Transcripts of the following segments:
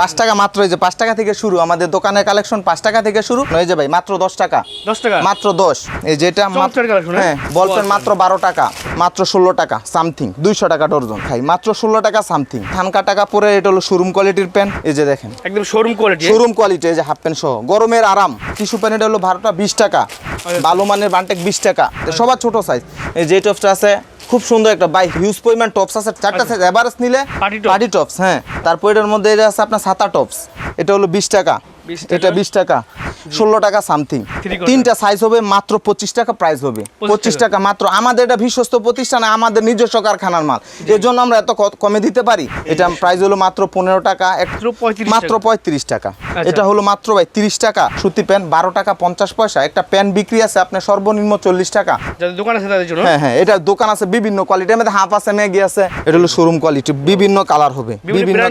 পাঁচ টাকা মাত্র এই যে পাঁচ টাকা থেকে শুরু আমাদের দোকানের কালেকশন পাঁচ টাকা থেকে শুরু। হয়ে যাবে মাত্র দশ টাকা। দশ টাকা? মাত্র দশ। এই যেটা হ্যাঁ? হ্যাঁ? বলপেন মাত্র বারো টাকা মাত্র ষোলো টাকা সামথিং দুইশো টাকা ডর্জন। খাই মাত্র ষোলো টাকা সামথিং থানকা টাকা পরে এটা হলো শোরুম কোয়ালিটির প্যান্ট এই যে দেখেন। একদম শোরুম কোয়ালিটি শোরুম কোয়ালিটি এই যে হাফ প্যান্ট সহ। গরমের আরাম। টিস্যু প্যান্ট এটা হলো ভারতটা বিশ টাকা। ভালো মানের বান্টেক বিশ টাকা। সবার ছোট সাইজ এই যে আছে খুব সুন্দর একটা বাই হিউজ পরিমাণ টপস আছে চারটা সাইজ এভারেস্ট নিলে পার্টি টপস হ্যাঁ। তারপর এটার মধ্যে এটা আছে আপনার সাতা টপস এটা হলো বিশ 20 টাকা। এটা বিশ টাকা। ষোলো টাকা সামথিং। তিনটা সাইজ হবে মাত্র পঁচিশ টাকা প্রাইস হবে। পঁচিশ টাকা। মাত্র। আমাদের এটা বিশ্বস্ত প্রতিষ্ঠান আমাদের নিজস্ব কারখানার মাল। এর জন্য আমরা এত কমে দিতে পারি? এটা প্রাইস হলো মাত্র পনেরো টাকা মাত্র 35 মাত্র টাকা। পঁয়ত্রিশ টাকা। আচ্ছা। এটা হলো মাত্র ভাই তিরিশ টাকা। সুতি প্যান্ট বারো টাকা পঞ্চাশ পয়সা। একটা প্যান্ট বিক্রি আছে আপনার সর্বনিম্ন চল্লিশ টাকা। দোকান আছে তাদের জন্য? হ্যাঁ হ্যাঁ। এটা দোকান আছে বিভিন্ন কোয়ালিটির মধ্যে। হাফ আছে ম্যাগি আছে। এটা হলো শোরুম কোয়ালিটি বিভিন্ন কালার হবে। বিভিন্ন?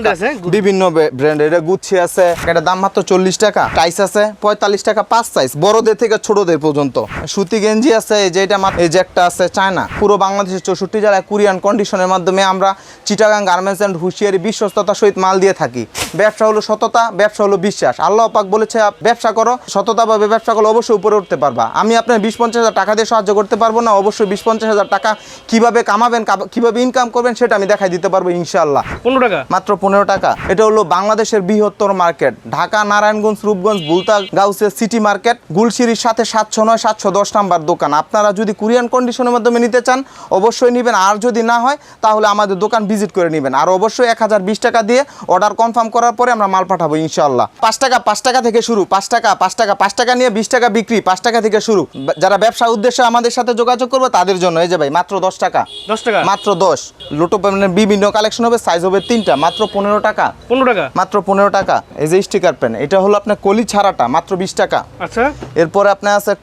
বিভিন্ন ব্র্যান্ড এটা গুচ্ছি আছে। এটা দাম মাত্র চল্লিশ টাকা। টাইস আছে পঁয়তাল্লিশ টাকা পাঁচ সাইজ বড়দের থেকে ছোটদের পর্যন্ত। সুতি গেঞ্জি আছে এই যে এটা এই যে একটা আছে চায়না। পুরো বাংলাদেশের চৌষট্টি জেলায় কুরিয়ান কন্ডিশনের মাধ্যমে আমরা চিটাগাং গার্মেন্টস অ্যান্ড হুঁশিয়ারি বিশ্বস্ততার সহিত মাল দিয়ে থাকি। ব্যবসা হলো সততা ব্যবসা হলো বিশ্বাস। আল্লাহ পাক বলেছে ব্যবসা করো সততাভাবে ব্যবসা করলে অবশ্যই উপরে উঠতে পারবা। আমি আপনার বিশ পঞ্চাশ হাজার টাকা দিয়ে সাহায্য করতে পারব না অবশ্যই বিশ পঞ্চাশ হাজার টাকা কীভাবে কামাবেন কীভাবে ইনকাম করবেন সেটা আমি দেখাই দিতে পারব ইনশাল্লাহ পনেরো টাকা? মাত্র পনেরো টাকা। এটা হলো বাংলাদেশের বৃহত্তর মার্কেট ঢাকা নারায়ণগঞ্জ রূপগঞ্জ বুলতা গাউসের সিটি মার্কেট গুলশিরির সাথে সাতশো নয় সাতশো দশ নাম্বার দোকান। আপনারা যদি কুরিয়ান কন্ডিশনের মাধ্যমে নিতে চান অবশ্যই নেবেন। আর যদি না হয় তাহলে আমাদের দোকান ভিজিট করে নেবেন। আর অবশ্যই এক হাজার বিশ টাকা দিয়ে অর্ডার কনফার্ম করার পরে আমরা মাল পাঠাবো ইনশাল্লাহ পাঁচ টাকা পাঁচ টাকা থেকে শুরু। পাঁচ টাকা পাঁচ টাকা পাঁচ টাকা নিয়ে বিশ টাকা বিক্রি পাঁচ টাকা থেকে শুরু। যারা ব্যবসা উদ্দেশ্যে আমাদের সাথে যোগাযোগ করবে তাদের জন্য। এই যে ভাই মাত্র দশ টাকা। দশ টাকা? মাত্র দশ। লোটো পেমেন্টের বিভিন্ন কালেকশন হবে সাইজ হবে তিনটা। মাত্র পনেরো টাকা। পনেরো টাকা? মাত্র পনেরো টাকা। এই যে স্টিকার পেন এটা হলো আপনার কলি ছাড়াটা। মাত্র বিশ টাকা। আচ্ছা। এরপরে আপনার আছে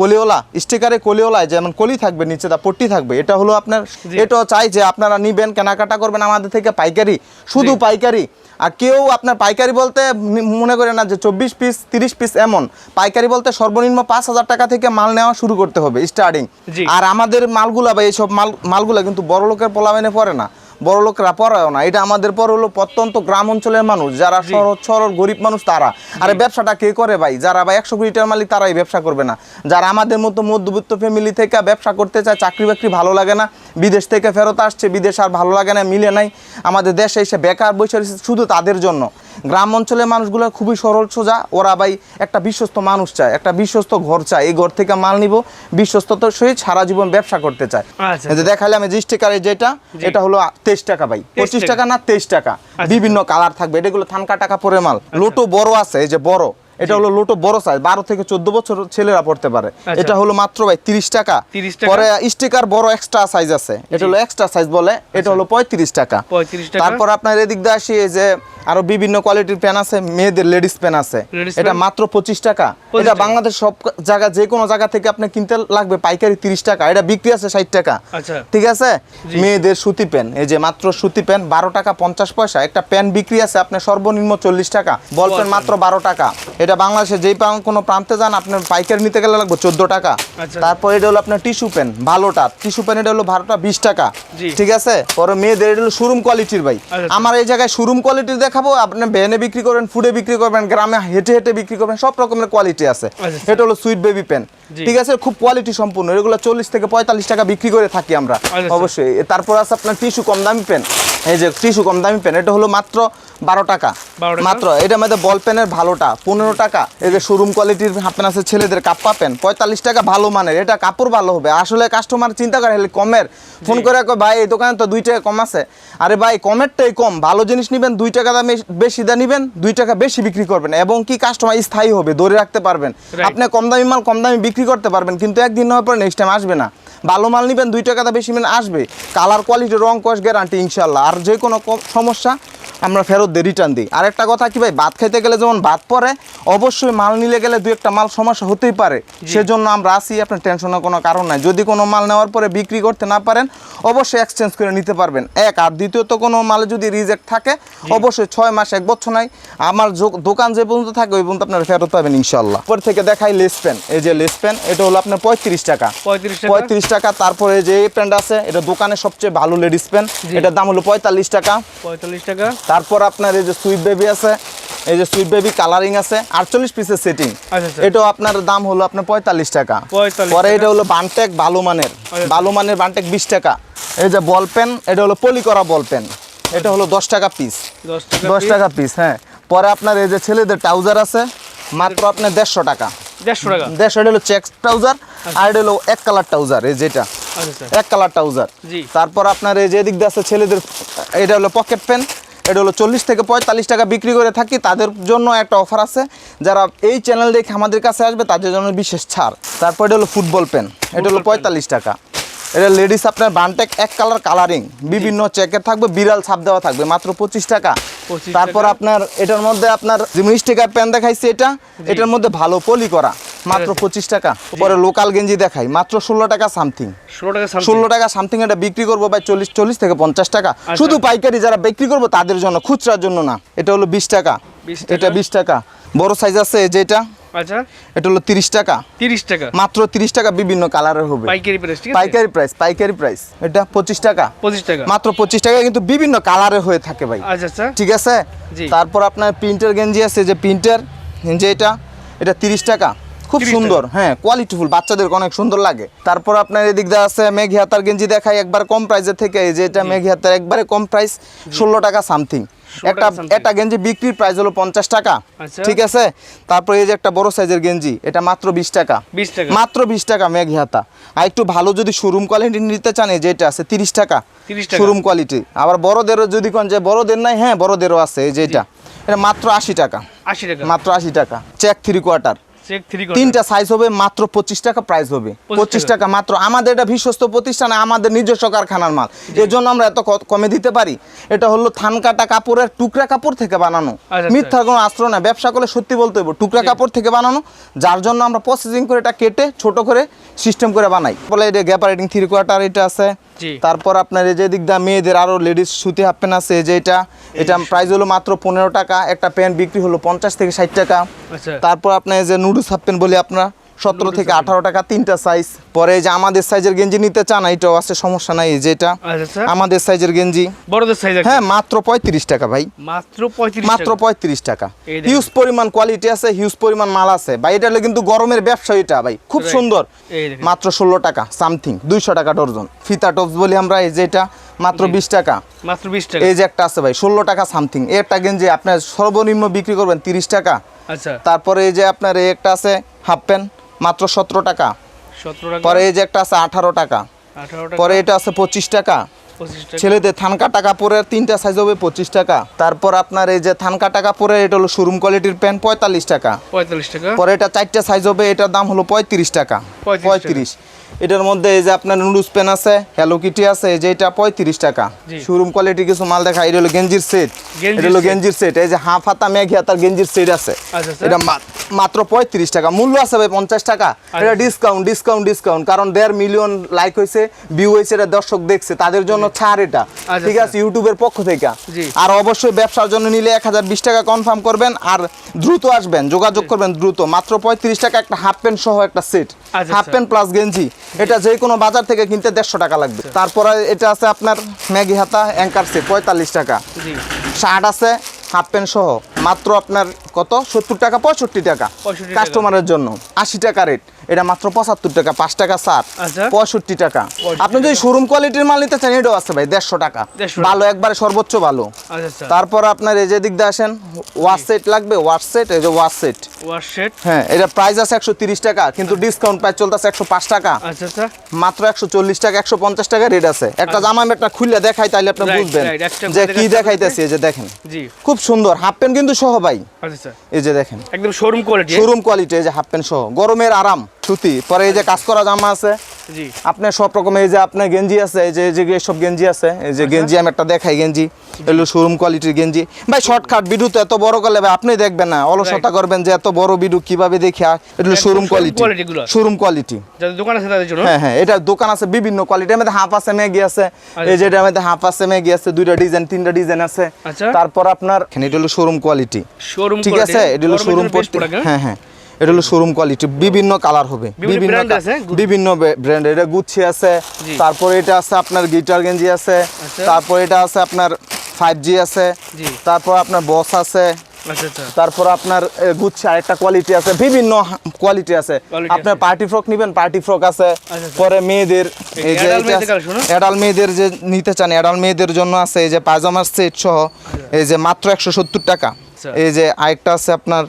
কলিওলা স্টিকারে কলিওলায় যেমন কলি থাকবে নিচে দা পট্টি থাকবে এটা হলো আপনার। এটাও চাই যে আপনারা নিবেন কেনাকাটা করবেন আমাদের থেকে পাইকারি শুধু পাইকারি। আর কেউ আপনার পাইকারি বলতে মনে করে না যে চব্বিশ পিস তিরিশ পিস এমন। পাইকারি বলতে সর্বনিম্ন পাঁচ হাজার টাকা থেকে মাল নেওয়া শুরু করতে হবে স্টার্টিং আর আমাদের মালগুলা বা এইসব মাল মালগুলা কিন্তু বড় লোকের পোলামেনে পড়ে না। বড় লোকরা পড়ায়ও না। এটা আমাদের পর হলো প্রত্যন্ত গ্রাম অঞ্চলের মানুষ যারা সরল সরল গরিব মানুষ তারা। আরে ব্যবসাটা কে করে ভাই? যারা ভাই একশো কোটি টাকার মালিক তারাই ব্যবসা করবে না। যারা আমাদের মতো মধ্যবিত্ত ফ্যামিলি থেকে ব্যবসা করতে চায় চাকরি বাকরি ভালো লাগে না বিদেশ থেকে ফেরত আসছে বিদেশ আর ভালো লাগে না মিলে নাই। আমাদের দেশে এসে বেকার বসে শুধু তাদের জন্য। গ্রাম অঞ্চলের মানুষগুলো খুবই সরল সোজা। ওরা ভাই একটা বিশ্বস্ত মানুষ চায় একটা বিশ্বস্ত ঘর চায়। এই ঘর থেকে মাল নিব বিশ্বস্ততার সহিত সারা জীবন ব্যবসা করতে চায়। আচ্ছা। যে দেখালে আমি যে স্টিকারে যেটা এটা হলো তেইশ টাকা ভাই। পঁচিশ টাকা। না তেইশ টাকা। আচ্ছা। বিভিন্ন কালার থাকবে। এটাগুলো থানকা টাকা পরে মাল। লোটো বড় আছে এই যে বড়। এটা হলো লোটো বড় সাইজ বারো থেকে চোদ্দ বছর ছেলেরা পড়তে পারে। আচ্ছা। এটা হলো মাত্র ভাই তিরিশ টাকা। পরে স্টিকার বড় এক্সট্রা সাইজ আছে। এটা হলো এক্সট্রা সাইজ বলে এটা হলো পঁয়ত্রিশ টাকা। তারপর আপনার এদিক দিয়ে আসি যে আরও বিভিন্ন কোয়ালিটির পেন আছে মেয়েদের লেডিস পেন আছে। এটা মাত্র পঁচিশ টাকা। এটা বাংলাদেশ সব জায়গা যে কোনো জায়গা থেকে আপনি কিনতে লাগবে পাইকারি তিরিশ টাকা। এটা বিক্রি আছে ষাট টাকা। আচ্ছা। ঠিক আছে? মেয়েদের সুতি প্যান এই যে মাত্র সুতি প্যান বারো টাকা পঞ্চাশ পয়সা। একটা প্যান বিক্রি আছে আপনার সর্বনিম্ন চল্লিশ টাকা। বল প্যান মাত্র বারো টাকা। এটা বাংলাদেশে যেই কোনো প্রান্তে যান আপনার পাইকারি নিতে গেলে লাগবে চোদ্দ টাকা। আচ্ছা। তারপর এটা হলো আপনার টিস্যু প্যান ভালোটা। টিস্যু প্যান এটা হলো বারোটা বিশ টাকা। ঠিক আছে? পরে মেয়েদের এটা হলো শোরুম কোয়ালিটির ভাই। আচ্ছা। আমার এই জায়গায় শোরুম কোয়ালিটির দেখাবো আপনি ভ্যানে বিক্রি করবেন ফুডে বিক্রি করবেন গ্রামে হেঁটে হেঁটে বিক্রি করবেন সব রকমের কোয়ালিটি আছে। আচ্ছা। এটা হলো সুইট বেবি পেন ঠিক আছে? খুব কোয়ালিটি সম্পূর্ণ। এগুলো চল্লিশ থেকে পঁয়তাল্লিশ টাকা বিক্রি করে থাকি আমরা। আচ্ছা। অবশ্যই। তারপর আছে আপনার টিস্যু কম দামি পেন এই যে টিস্যু কম দামি পেন এটা হলো মাত্র বারো টাকা। 12 টাকা? মাত্র। এটা মধ্যে বল পেনের ভালোটা। পনেরো টাকা। এই যে শোরুম কোয়ালিটির হাফ আছে ছেলেদের কাপ্পা পেন পঁয়তাল্লিশ টাকা ভালো মানের। এটা কাপড় ভালো হবে। আসলে কাস্টমার চিন্তা করে হলে কমের। ফোন করে ভাই এই দোকানে তো দুই টাকা কম আছে। আরে ভাই কমেরটাই কম। ভালো জিনিস নেবেন দুই টাকা বেশি দা নেবেন দুই টাকা বেশি বিক্রি করবেন এবং কি কাস্টমার স্থায়ী হবে ধরে রাখতে পারবেন। আপনি কম দামি মাল কম দামে বিক্রি করতে পারবেন কিন্তু একদিন হওয়ার পরে নেক্সট টাইম আসবে না। ভালো মাল নেবেন দুই টাকা দা বেশি নেবেন আসবে। কালার কোয়ালিটি রং কস গ্যারান্টি ইনশাল্লাহ আর যে কোনো সমস্যা আমরা ফেরত দিয়ে রিটার্ন দিই। আর একটা কথা কি ভাই ভাত খাইতে গেলে যেমন ভাত পরে অবশ্যই মাল নিলে গেলে দু একটা মাল সমস্যা হতেই পারে। সেজন্য আমরা আসি আপনার টেনশনের কোনো কারণ নাই। যদি কোনো মাল নেওয়ার পরে বিক্রি করতে না পারেন অবশ্যই এক্সচেঞ্জ করে নিতে পারবেন। এক আর দ্বিতীয়ত কোনো মালে যদি রিজেক্ট থাকে অবশ্যই ছয় মাস এক বছর নাই আমার দোকান যে পর্যন্ত থাকে ওই পর্যন্ত আপনারা ফেরত পাবেন ইনশাল্লাহ পর থেকে দেখাই লেস প্যান এই যে লেস প্যান এটা হলো আপনার পঁয়ত্রিশ টাকা। পঁয়ত্রিশ টাকা। পঁয়ত্রিশ টাকা তারপরে যে এই প্যান্ট আছে এটা দোকানে সবচেয়ে ভালো লেডিস প্যান্ট। এটার দাম হলো পঁয়তাল্লিশ টাকা। পঁয়তাল্লিশ টাকা। তারপর আপনার এই যে সুইট বেবি আছে এই যে সুইট বেবি কালারিং আছে আটচল্লিশ পিসের সেটিং আচ্ছা, আচ্ছা। এটাও আপনার দাম হলো আপনার পঁয়তাল্লিশ টাকা। পরে। এটা হলো বানটেক ভালো মানের। আচ্ছা। ভালো মানের বানটেক বিশ টাকা। এই যে বল পেন এটা হলো পলি করা বল পেন। এটা হলো দশ টাকা পিস দশ টাকা পিস হ্যাঁ। পরে আপনার এই যে ছেলেদের ট্রাউজার আছে মাত্র আপনার দেড়শো টাকা। দেড়শো টাকা? দেড়শো এটা হলো চেক ট্রাউজার আর এটা হলো এক কালার ট্রাউজার এই যেটা। আচ্ছা আচ্ছা। এক কালার ট্রাউজার তারপর আপনার এই যে দিক দিয়ে আছে ছেলেদের এটা হলো পকেট পেন এটা হলো চল্লিশ থেকে পঁয়তাল্লিশ টাকা বিক্রি করে থাকি। তাদের জন্য একটা অফার আছে। যারা এই চ্যানেল দেখে আমাদের কাছে আসবে তাদের জন্য বিশেষ ছাড়। তারপর এটা হলো ফুটবল পেন এটা হলো পঁয়তাল্লিশ টাকা। এটা লেডিস আপনার বানটেক এক কালার কালারিং বিভিন্ন চেকের থাকবে বিড়াল ছাপ দেওয়া থাকবে মাত্র পঁচিশ টাকা। তারপর আপনার এটার মধ্যে আপনার যেমন স্টিকার পেন দেখাইছি এটা এটার মধ্যে ভালো পলি করা। মাত্র আচ্ছা। পঁচিশ টাকা। পরে লোকাল গেঞ্জি দেখাই। মাত্র ষোলো টাকা সামথিং ষোলো টাকা সামথিং এটা বিক্রি করব ভাই চল্লিশ চল্লিশ থেকে পঞ্চাশ টাকা। শুধু পাইকারি যারা বিক্রি করব তাদের জন্য খুচরার জন্য না। এটা হলো বিশ টাকা। এটা বিশ টাকা। বড় সাইজ আছে যেটা। আচ্ছা। এটা হলো তিরিশ টাকা। তিরিশ টাকা। মাত্র তিরিশ টাকা বিভিন্ন কালারের হবে। পাইকারি প্রাইস ঠিক আছে? পাইকারি প্রাইস পাইকারি প্রাইস এটা পঁচিশ টাকা। পঁচিশ টাকা। মাত্র পঁচিশ টাকা কিন্তু বিভিন্ন কালারের হয়ে থাকে ভাই। আচ্ছা আচ্ছা। ঠিক আছে? তারপর আপনার প্রিন্টার গেঞ্জি আছে যে প্রিন্টার যে এটা এটা তিরিশ টাকা। খুব সুন্দর হ্যাঁ কোয়ালিটিফুল বাচ্চাদের অনেক সুন্দর লাগে। তারপর আপনার এদিক দিয়ে আছে মেঘি হাতার গেঞ্জি দেখাই একবার কম প্রাইসের থেকে এই যে এটা মেঘি হাতার একবারে কম প্রাইস ষোলো টাকা সামথিং একটা একটা গেঞ্জি বিক্রির প্রাইস হলো পঞ্চাশ টাকা আচ্ছা। ঠিক আছে? তারপর এই যে একটা বড় সাইজের গেঞ্জি এটা মাত্র বিশ টাকা। মাত্র বিশ টাকা মেঘি হাতা। আর একটু ভালো যদি শোরুম কোয়ালিটি নিতে চান এই যে এটা আছে তিরিশ টাকা শোরুম কোয়ালিটি আবার বড়দেরও যদি কোন যে বড়দের নাই হ্যাঁ বড়দেরও আছে এই যে এটা। এটা মাত্র আশি টাকা। আশি টাকা। মাত্র আশি টাকা। চেক থ্রি কোয়ার্টার তিনটা সাইজ হবে মাত্র পঁচিশ টাকা প্রাইস হবে। পঁচিশ টাকা। মাত্র। আমাদের এটা বিশ্বস্ত প্রতিষ্ঠান আমাদের নিজস্ব কারখানার মাল। এর জন্য আমরা এত কমে দিতে পারি। এটা হলো থান কাটা কাপড়ের টুকরা কাপড় থেকে বানানো। আচ্ছা। মিথ্যার কোনো আশ্রয় না ব্যবসা করলে সত্যি বলতে হবে টুকরা কাপড় থেকে বানানো। যার জন্য আমরা প্রসেসিং করে এটা কেটে ছোট করে সিস্টেম করে বানাই। বলে এটা গ্যাপ রাইডিং থ্রি কোয়ার্টার এটা আছে। তারপর আপনার এই যে দিক দা মেয়েদের আরও লেডিস সুতি হাফ প্যান্ট আছে যে এটা এটা প্রাইস হলো মাত্র পনেরো টাকা একটা প্যান্ট বিক্রি হলো পঞ্চাশ থেকে ষাট টাকা। আচ্ছা। তারপর আপনার এই যে নুডলস প্যান্ট বলি আপনার সতেরো থেকে আঠারো টাকা তিনটা সাইজ পরে যে আমাদের সাইজের গেঞ্জি নিতে চান এটাও আছে সমস্যা নাই এই যে এটা। আচ্ছা আচ্ছা। আমাদের সাইজের গেঞ্জি। বড়দের সাইজ হ্যাঁ মাত্র পঁয়ত্রিশ টাকা ভাই। মাত্র পঁয়ত্রিশ মাত্র। পঁয়ত্রিশ টাকা। হিউজ পরিমাণ কোয়ালিটি আছে হিউজ পরিমাণ মাল আছে। ভাই এটা হলো কিন্তু গরমের ব্যবসা এটা ভাই। খুব সুন্দর। মাত্র ষোলো টাকা সামথিং দুইশো টাকা ডর্জন ফিতা টপস বলি আমরা এই যে এটা। মাত্র বিশ টাকা। মাত্র বিশ টাকা। এই যে একটা আছে ভাই ষোলো টাকা সামথিং একটা গেঞ্জি আপনার সর্বনিম্ন বিক্রি করবেন তিরিশ টাকা। আচ্ছা। তারপরে এই যে আপনার এই একটা আছে হাফ প্যান্ট মাত্র সতেরো টাকা। পরে এই যে একটা আছে আঠারো টাকা। পরে এটা আছে পঁচিশ টাকা। ছেলেদের থানকা টাকা পরে তিনটা সাইজ হবে পঁচিশ টাকা। তারপর আপনার এই যে থানকা টাকা পরে এটা হলো শোরুম কোয়ালিটির প্যান্ট পঁয়তাল্লিশ টাকা। পঁয়তাল্লিশ টাকা। পরে এটা চারটা সাইজ হবে এটার দাম হলো পঁয়ত্রিশ টাকা। পঁয়ত্রিশ। এটার মধ্যে এই যে আপনার নুডলস পেন আছে হ্যালো কিটি আছে এই যে এটা পঁয়ত্রিশ টাকা। শোরুম কোয়ালিটি কিছু মাল দেখা এটা হলো গেঞ্জির সেট এটা হলো গেঞ্জির সেট এই যে হাফ হাতা মেঘি হাতার গেঞ্জির সেট আছে। আচ্ছা, আচ্ছা। এটা মাত্র পঁয়ত্রিশ টাকা। মূল্য আছে ভাই পঞ্চাশ টাকা। এটা ডিসকাউন্ট ডিসকাউন্ট ডিসকাউন্ট কারণ দেড় মিলিয়ন লাইক হয়েছে ভিউ হয়েছে এটা দর্শক দেখছে। তাদের জন্য ছাড় এটা। আচ্ছা, ঠিক আচ্ছা। আছে ইউটিউবের পক্ষ থেকে। আর অবশ্যই ব্যবসার জন্য নিলে এক হাজার বিশ টাকা কনফার্ম করবেন আর দ্রুত আসবেন যোগাযোগ করবেন দ্রুত। মাত্র পঁয়ত্রিশ টাকা একটা হাফ প্যান্ট সহ একটা সেট আচ্ছা, হাফ প্যান্ট প্লাস গেঞ্জি এটা যে কোনো বাজার থেকে কিনতে দেড়শো টাকা লাগবে। তারপরে এটা আছে আপনার ম্যাগি হাতা অ্যাঙ্কার সে পঁয়তাল্লিশ টাকা। শার্ট আছে হাফ প্যান্ট সহ। মাত্র আপনার কত? সত্তর টাকা পঁয়ষট্টি টাকা কাস্টমারের জন্য। আশি টাকা রেট এটা মাত্র পঁচাত্তর টাকা পাঁচ টাকা সার আচ্ছা। পঁয়ষট্টি টাকা। আপনি যদি শোরুম কোয়ালিটির মাল নিতে চান এটাও আছে ভাই দেড়শো টাকা। ভালো একবারে সর্বোচ্চ ভালো। আচ্ছা আচ্ছা। তারপর আপনার এই যে দিক দিয়ে আসেন ওয়াশ সেট লাগবে ওয়াশ সেট এই যে ওয়াশ সেট হ্যাঁ এটা প্রাইস আছে একশো তিরিশ টাকা কিন্তু ডিসকাউন্ট প্রাইস চলতেছে একশো পাঁচ টাকা। মাত্র একশো চল্লিশ টাকা একশো পঞ্চাশ টাকা রেট আছে। একটা জামা একটা খুললে দেখাই তাইলে আপনি বুঝবেন যে কি দেখাইতেছি এই যে দেখেন। খুব সুন্দর হাফ প্যান্ট কিন্তু সহ ভাই। আচ্ছা আচ্ছা। এই যে দেখেন। একদম শোরুম কোয়ালিটি শোরুম কোয়ালিটি এই যে হাফ প্যান্ট সহ। গরমের আরাম সুতি। পরে এই যে কাজ করা জামা আছে। আপনার সব রকমের এই যে আপনার গেঞ্জি আছে এই যে যে সব গেঞ্জি আছে এই আচ্ছা। যে গেঞ্জি আমি একটা দেখাই গেঞ্জি। এগুলো শোরুম কোয়ালিটির গেঞ্জি। ভাই শর্টকাট ভিডিও তো এত বড় করলে ভাই আপনি দেখবেন না। অলসতা করবেন যে এত বড় ভিডিও কীভাবে দেখি এগুলো শোরুম কোয়ালিটি শোরুম কোয়ালিটি দোকান আছে তাদের জন্য? হ্যাঁ হ্যাঁ এটা দোকান আছে বিভিন্ন কোয়ালিটির মধ্যে হাফ আছে ম্যাগি আছে। এই যে এটার মধ্যে হাফ আছে ম্যাগি আছে দুইটা ডিজাইন তিনটা ডিজাইন আছে। আচ্ছা। তারপর আপনার এটা হলো শোরুম কোয়ালিটি শোরুম ঠিক আছে? এটা হলো শোরুম হ্যাঁ হ্যাঁ। এটা হলো শোরুম কোয়ালিটি বিভিন্ন কালার হবে বিভিন্ন? বিভিন্ন ব্র্যান্ড এটা গুচ্ছি আছে। তারপর এটা আছে আপনার গিটার গেঞ্জি আছে আচ্ছা। তারপর এটা আছে আপনার ফাইভ জি আছে তারপর আপনার বস আছে আচ্ছা আচ্ছা তারপর আপনার গুচ্ছে আরেকটা কোয়ালিটি আছে বিভিন্ন কোয়ালিটি আছে আপনার পার্টি ফ্রক নিবেন পার্টি ফ্রক আছে। পরে মেয়েদের এই যে অ্যাডাল মেয়েদের যে নিতে চান অ্যাডাল মেয়েদের জন্য আছে এই যে পায়জামার সেট সহ এই যে মাত্র একশো সত্তর টাকা। এই যে আরেকটা আছে আপনার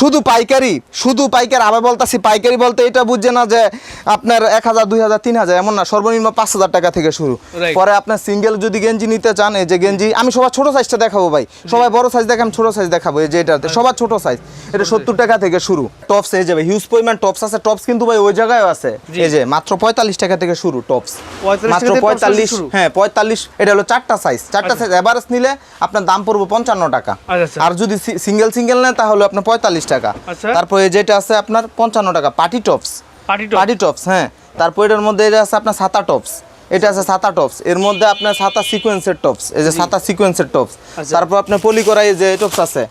শুধু পাইকারি শুধু পাইকারি আবার বলতাছি পাইকারি বলতে এটা বুঝছে না যে আপনার এক হাজার দুই হাজার তিন হাজার এমন না সর্বনিম্ন পাঁচ হাজার টাকা থেকে শুরু. পরে আপনার সিঙ্গেল যদি গেঞ্জি নিতে চান এই যে গেঞ্জি আমি সবার ছোট সাইজটা দেখাবো ভাই। সবাই বড় সাইজ দেখাম ছোট সাইজ দেখাবো এই যে এটাতে। সবার ছোট সাইজ এটা সত্তর টাকা থেকে শুরু। টপস এই যাবে হিউজ পরিমাণ টপস আছে। টপস কিন্তু ভাই ওই জায়গায় আছে। এই যে মাত্র পঁয়তাল্লিশ টাকা থেকে শুরু টপস মাত্র পঁয়তাল্লিশ? হ্যাঁ পঁয়তাল্লিশ এটা হলো চারটা সাইজ চারটা সাইজ এভারেজ নিলে আপনার দাম পড়বে পঞ্চান্ন টাকা। আচ্ছা, আচ্ছা। আর যদি সিঙ্গেল সিঙ্গেল নেন তাহলে আপনার পঁয়তাল্লিশ টাকা। আচ্ছা। তারপরে যেটা আছে আপনার পঞ্চান্ন টাকা পার্টি টপস। Party tops. হ্যাঁ। তারপর এটার মধ্যে এটা আছে আপনার সাতা টপস। এটা আছে সাতা টপস। এর মধ্যে আপনার সাতা সিকোয়েন্সের টপস। এই যে সাতা সিকোয়েন্সের টপস। আচ্ছা। তারপর আপনার পলি করা এই যে টপস আছে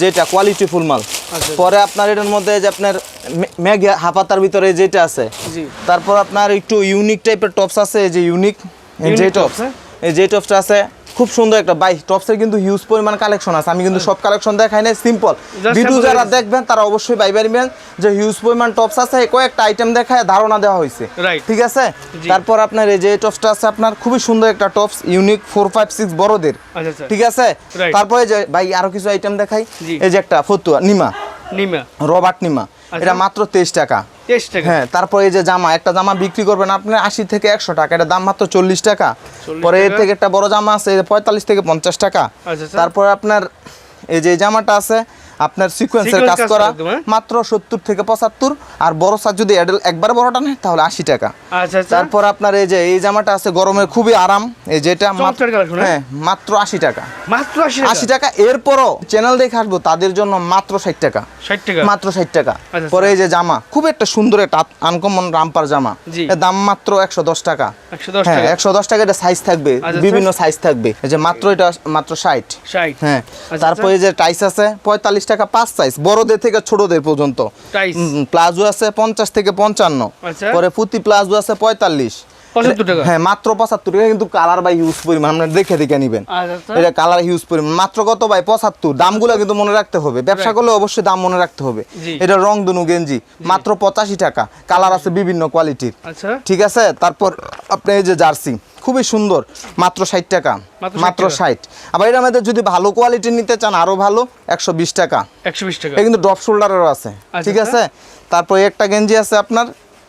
যেটা কোয়ালিটি ফুল মাল। আচ্ছা। পরে আপনার এটার মধ্যে যে আপনার ম্যাগ হাফাতার ভিতরে যেটা আছে। তারপর আপনার একটু ইউনিক টাইপের টপস আছে এই যে ইউনিক যে টপস হ্যাঁ? এই যে টপসটা আছে খুব সুন্দর একটা বাই টপসের কিন্তু হিউজ পরিমাণ কালেকশন আছে। আমি কিন্তু সব কালেকশন দেখাই নাই সিম্পল ভিডিও যারা দেখবেন তারা অবশ্যই বাই পারিবেন যে হিউজ পরিমাণ টপস আছে কয়েকটা আইটেম দেখায় ধারণা দেওয়া হয়েছে. ঠিক আছে? তারপর আপনার এই যে টপসটা আছে আপনার খুবই সুন্দর একটা tops unique four five six বড়দের। আচ্ছা আচ্ছা। ঠিক আছে? তারপরে যে ভাই আরও কিছু আইটেম দেখাই। এই যে একটা ফতুয়া নিমা। নিমা? রবার্ট নিমা। আচ্ছা। এটা মাত্র তেইশ টাকা। টাকা। হ্যাঁ তারপর এই যে জামা একটা জামা বিক্রি করবেন আপনি আশি থেকে একশো টাকা এটা দাম মাত্র চল্লিশ টাকা। পরে এর থেকে একটা বড় জামা আছে পঁয়তাল্লিশ থেকে পঞ্চাশ টাকা। আচ্ছা, আচ্ছা। তারপর আপনার এই যে জামাটা আছে আপনার সিকোয়েন্সের কাজ করা হ্যাঁ? মাত্র সত্তর থেকে পঁচাত্তর আর বড় সাইজ যদি অ্যাডেল একবার বড়টা নেয় তাহলে আশি টাকা। আচ্ছা আচ্ছা। তারপর আপনার এই যে এই জামাটা আছে গরমে খুবই আরাম। এই যেটা হ্যাঁ? মাত্র আশি টাকা। মাত্র আশি টাকা? এরপরও চ্যানেল দেখে আসব তাদের জন্য মাত্র ষাট টাকা। ষাট টাকা? মাত্র ষাট টাকা। আচ্ছা, পরে এই যে জামা খুব একটা সুন্দর একটা আনকমন রামপার জামা। দাম মাত্র একশো দশ টাকা। একশো দশ হ্যাঁ টাকা। একশো দশ টাকা এটা সাইজ থাকবে বিভিন্ন সাইজ থাকবে। এই যে মাত্র এটা মাত্র ষাট। হ্যাঁ তারপরে যে টাইস আছে পঁয়তাল্লিশ টাকা পাঁচ সাইজ বড়দের থেকে ছোটদের পর্যন্ত। প্লাজো আছে পঞ্চাশ থেকে পঞ্চান্ন। আচ্ছা। পরে পুঁতি প্লাজো আছে পঁয়তাল্লিশ। 75 টাকা? হ্যাঁ মাত্র পঁচাত্তর টাকা কিন্তু কালার হিউজ পরিমাণ আপনার দেখে দেখে নিবেন। আচ্ছা, আচ্ছা। এটা কালার হিউজ পরিমাণ। মাত্র কত ভাই? পঁচাত্তর। দামগুলো কিন্তু মনে রাখতে হবে। ব্যবসা করলে অবশ্যই দাম মনে রাখতে হবে। এটা রং দুনু গেঞ্জি। মাত্র পঁচাশি টাকা। কালার আছে বিভিন্ন কোয়ালিটির আচ্ছা। ঠিক আছে? তারপর আপনি এই যে জার্সি খুবই সুন্দর। মাত্র ষাট টাকা। মাত্র 60 মাত্র টাকা। ষাট। আবার এর মধ্যে যদি ভালো কোয়ালিটি নিতে চান আরও ভালো একশো বিশ টাকা। একশো বিশ টাকা। এটা কিন্তু ড্রপ শোল্ডারেরও আছে। ঠিক। আছে? তারপর একটা গেঞ্জি আছে আপনার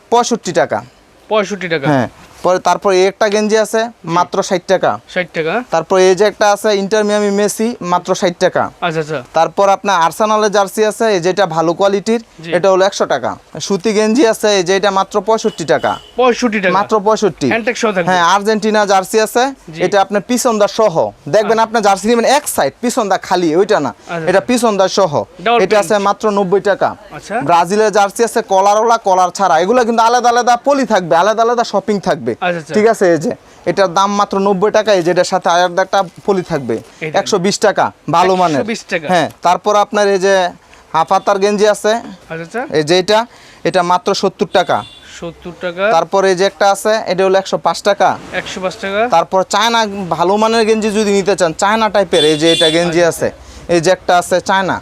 পঁয়ষট্টি টাকা। পঁয়ষট্টি টাকা। হ্যাঁ। পরে তারপর এই একটা গেঞ্জি আছে মাত্র ষাট টাকা। ষাট টাকা। তারপর এই যে একটা আছে ইন্টারমিয়ামি মেসি মাত্র ষাট টাকা। আচ্ছা আচ্ছা। তারপর আপনার আর্সেনালের জার্সি আছে এই যেটা ভালো কোয়ালিটির এটা হলো একশো টাকা। সুতি গেঞ্জি আছে এই যে মাত্র পঁয়ষট্টি টাকা। পঁয়ষট্টি টাকা। মাত্র পঁয়ষট্টি। হ্যাঁ আর্জেন্টিনা জার্সি আছে এটা আপনার পিছনদা সহ। দেখবেন আপনার জার্সি নেবেন এক সাইড পিছনদা খালি ওইটা না। আচ্ছা, এটা পিছনদা সহ। এটা আছে মাত্র নব্বই টাকা। আচ্ছা। ব্রাজিলের জার্সি আছে কলারওয়ালা কলার ছাড়া। এগুলো কিন্তু আলাদা আলাদা পলি থাকবে আলাদা আলাদা শপিং থাকবে। আচ্ছা, আচ্ছা। ঠিক আছে এই যে এটার দাম মাত্র নব্বই টাকা এই যেটার সাথে আর একটা পলি থাকবে। একশো বিশ টাকা ভালো মানের। 120 টাকা। হ্যাঁ তারপর আপনার এই যে হাফাতার গেঞ্জি আছে। আচ্ছা এই যে এটা এটা মাত্র সত্তর টাকা। সত্তর টাকা। তারপর এই যে একটা আছে এটা হলো একশো পাঁচ টাকা। একশো পাঁচ টাকা। তারপর চায়না ভালো মানের গেঞ্জি যদি নিতে চান চায়না টাইপের এই যে এটা গেঞ্জি আছে। এই যে একটা আছে চায়না।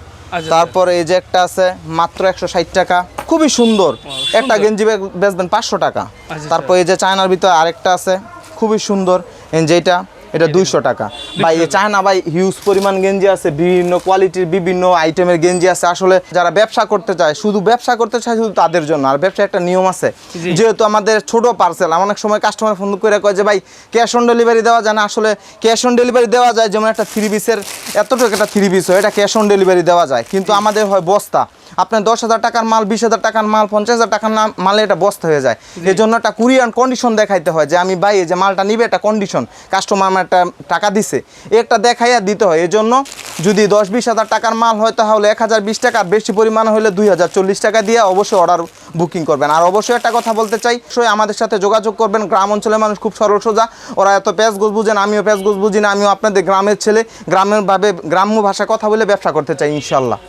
তারপর এই যে একটা আছে মাত্র একশো ষাট টাকা। খুবই সুন্দর। একটা গেঞ্জি ব্যাগ বেচবেন পাঁচশো টাকা। আচ্ছা। তারপর এই যে চায়নার ভিতরে আরেকটা আছে খুবই সুন্দর। যেটা এটা দুইশো টাকা। ভাই চায়না ভাই হিউজ পরিমাণ গেঞ্জি আছে বিভিন্ন কোয়ালিটির বিভিন্ন আইটেমের গেঞ্জি আছে। আসলে যারা ব্যবসা করতে চায় শুধু ব্যবসা করতে চায় শুধু তাদের জন্য। আর ব্যবসা একটা নিয়ম আছে। যেহেতু আমাদের ছোট পার্সেল অনেক সময় কাস্টমার ফোন করে কয় যে ভাই ক্যাশ অন ডেলিভারি দেওয়া যায় না। আসলে ক্যাশ অন ডেলিভারি দেওয়া যায় যেমন একটা থ্রি পিসের এতটুকু একটা থ্রি পিস হয় এটা ক্যাশ অন ডেলিভারি দেওয়া যায়। কিন্তু আমাদের হয় বস্তা। আপনার দশ হাজার টাকার মাল বিশ হাজার টাকার মাল পঞ্চাশ হাজার টাকার মালে এটা বস্তা হয়ে যায়। এই জন্য একটা কুরিয়ান কন্ডিশন দেখাইতে হয় যে আমি এই যে মালটা নিবে একটা কন্ডিশন কাস্টমার আমার একটা টাকা দিছে। একটা দেখাইয়া দিতে হয়। এই জন্য যদি দশ বিশ হাজার টাকার মাল হয় তাহলে এক হাজার বিশ টাকা আর বেশি পরিমাণ হলে দুই হাজার চল্লিশ টাকা দিয়ে অবশ্যই অর্ডার বুকিং করবেন। আর অবশ্যই একটা কথা বলতে চাই অবশ্যই আমাদের সাথে যোগাযোগ করবেন। গ্রাম অঞ্চলের মানুষ খুব সরল সোজা। ওরা এত প্যাঁচ গোছ বুঝেন আমিও প্যাঁচ গোছ বুঝি না আমিও আপনাদের গ্রামের ছেলে। গ্রামের ভাবে গ্রাম্য ভাষায় কথা বলে ব্যবসা করতে চাই ইনশাল্লাহ।